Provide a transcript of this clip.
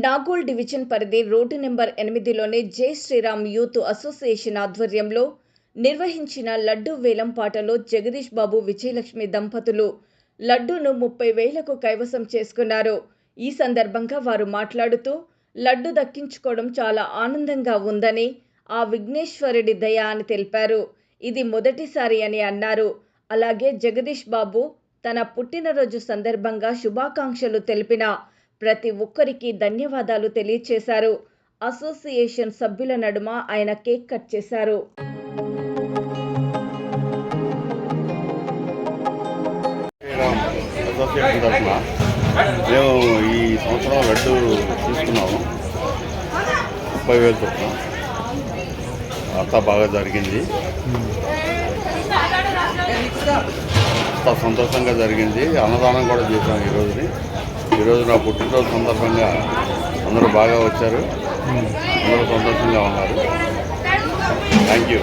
Nagole division పరిధి road number ఎనిమిదిలోని Jai Sriram youth association ఆధ్వర్యంలో నిర్వహించిన లడ్డు వేలం పాటలో జగదీష్ బాబు విజయలక్ష్మి దంపతులు లడ్డూను ముప్పై వేలకు కైవసం చేసుకున్నారు. ఈ సందర్భంగా వారు మాట్లాడుతూ లడ్డు దక్కించుకోవడం చాలా ఆనందంగా ఉందని ఆ విఘ్నేశ్వరుడి దయ అని తెలిపారు. ఇది మొదటిసారి అని అన్నారు. అలాగే జగదీష్ బాబు తన పుట్టినరోజు సందర్భంగా శుభాకాంక్షలు తెలిపిన ప్రతి ఒక్కరికి ధన్యవాదాలు తెలియచేశారు. అసోసియేషన్ సభ్యుల నడుమ ఆయన కేక్ కట్ చేశారు. అసోసియేషన్ తరఫున మేము ఈ సంవత్సరం లడ్డు తీసుకున్నాము. ముప్పై వేలు చొప్పున. అంతా బాగా జరిగింది. అంతా సంతోషంగా జరిగింది. అన్నదానం కూడా చేశాం ఈరోజుని ఈరోజు నా పుట్టినరోజు సందర్భంగా అందరూ బాగా వచ్చారు. అందరూ సంతోషంగా ఉన్నారు. Thank you